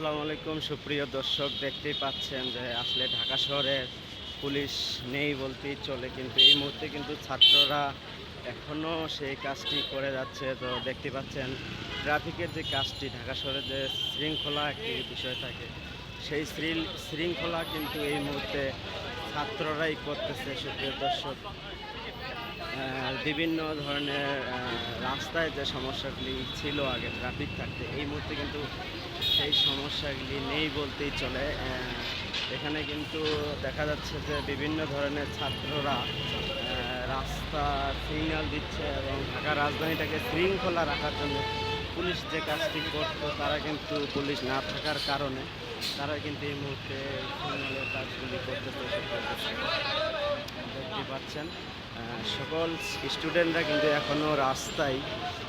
আসসালামু আলাইকুম, সুপ্রিয় দর্শক, দেখতেই পাচ্ছেন যে আসলে ঢাকা শহরের পুলিশ নেই বলতেই চলে, কিন্তু এই মুহূর্তে কিন্তু ছাত্ররা এখনও সেই কাজটি করে যাচ্ছে। তো দেখতে পাচ্ছেন, ট্রাফিকের যে কাজটি ঢাকা শহরে যে শৃঙ্খলা একটি বিষয় থাকে, সেই শৃঙ্খলা কিন্তু এই মুহূর্তে ছাত্ররাই করতেছে, সুপ্রিয় দর্শক। বিভিন্ন ধরনের রাস্তায় যে সমস্যাগুলি ছিল আগে ট্রাফিক থাকতে, এই মুহূর্তে কিন্তু সেই সমস্যাগুলি নেই বলতেই চলে। এখানে কিন্তু দেখা যাচ্ছে যে বিভিন্ন ধরনের ছাত্ররা রাস্তা সিগন্যাল দিচ্ছে এবং ঢাকা রাজধানীটাকে শৃঙ্খলা রাখার জন্য পুলিশ যে কাজটি করতো, তারা কিন্তু পুলিশ না থাকার কারণে তারা কিন্তু এই মুহূর্তে সিগন্যালের কাজগুলি করতেছে দেখতে পাচ্ছেন। সকল স্টুডেন্টরা কিন্তু এখনও রাস্তায়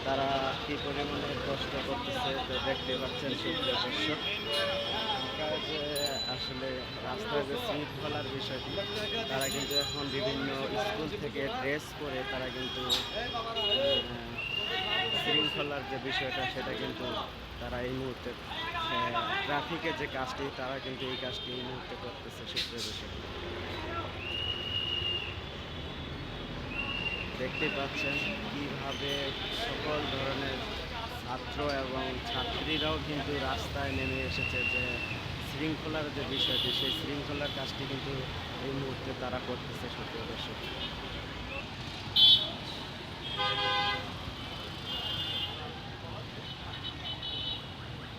তারা কী পরিমাণে কষ্ট করতেছে তো দেখতে পাচ্ছেন সুপ্রিয় যে আসলে রাস্তায় যে শৃঙ্খলার বিষয়টি, তারা কিন্তু এখন বিভিন্ন স্কুল থেকে ড্রেস করে তারা কিন্তু শৃঙ্খলার যে বিষয়টা সেটা কিন্তু তারা এই মুহূর্তে ট্রাফিকের যে কাজটি, তারা কিন্তু এই কাজটি এই মুহূর্তে করতেছে সুপ্রিয় দর্শক দেখতে পাচ্ছেন কীভাবে সকল ধরনের ছাত্র এবং ছাত্রীরাও কিন্তু রাস্তায় নেমে এসেছে যে শৃঙ্খলার যে বিষয়টি, সেই শৃঙ্খলার কাজটি কিন্তু এই মুহূর্তে তারা করতেছে দর্শক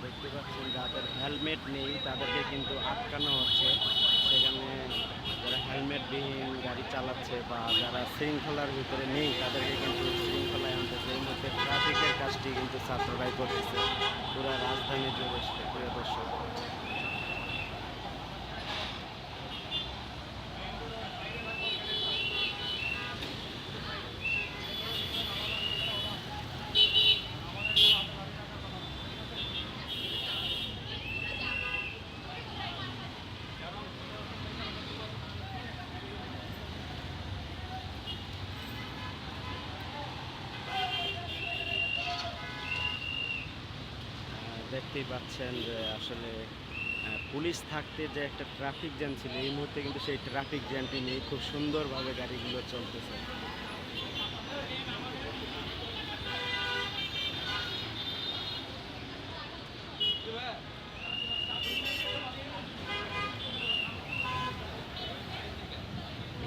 দেখতে পাচ্ছেন যাদের হেলমেট নেই, তাদেরকে কিন্তু আটকানো হচ্ছে। সেখানে যারা হেলমেটবিহীন গাড়ি চালাচ্ছে বা যারা শৃঙ্খলার ভিতরে নেই, তাদেরকে কিন্তু শৃঙ্খলায় আনতেছে এই মধ্যে ট্রাফিকের কাজটি কিন্তু ছাত্ররাই করতেছে। পুরা রাজধানী জুড়ে দর্শক। দেখতেই পাচ্ছেন যে আসলে পুলিশ থাকতে যে একটা ট্রাফিক জ্যাম ছিল, এই মুহূর্তে কিন্তু সেই ট্রাফিক জ্যামটি নিয়ে খুব সুন্দরভাবে গাড়িগুলো চলতেছে।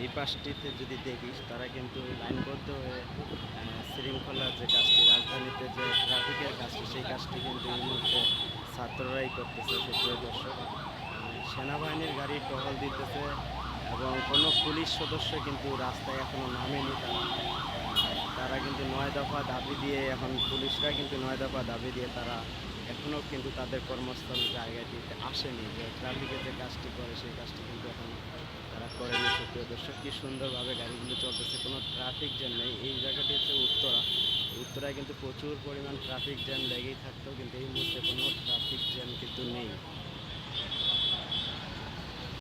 এই পাশটিতে যদি দেখিস, তারা কিন্তু লাইনবদ্ধ হয়ে শৃঙ্খলার যে কাজটি, রাজধানীতে যে ট্রাফিকের কাজটি, সেই কাজটি কিন্তু এই মুহূর্তে ছাত্ররাই করতেছে সুপ্রিয় দর্শক। সেনাবাহিনীর গাড়ি টহল দিতেছে এবং কোনো পুলিশ সদস্য কিন্তু রাস্তায় এখনও নামেনি তারা। তারা কিন্তু নয় দফা দাবি দিয়ে, এখন পুলিশরা কিন্তু নয় দফা দাবি দিয়ে তারা এখনও কিন্তু তাদের কর্মস্থল জায়গাটিতে আসেনি। যে ট্রাফিকের যে কাজটি করে, সেই কাজটি কিন্তু এখন তারা করেনি সুপ্রিয় দর্শক, কি সুন্দরভাবে গাড়িগুলো চলতেছে, কোনো ট্রাফিক জ্যাম নেই। এই জায়গাটি হচ্ছে উত্তরা। উত্তরায় কিন্তু প্রচুর পরিমাণ ট্রাফিক জ্যাম লেগেই থাকতো কিন্তু এই মুহূর্তে কোনো ট্রাফিক জ্যাম কিন্তু নেই।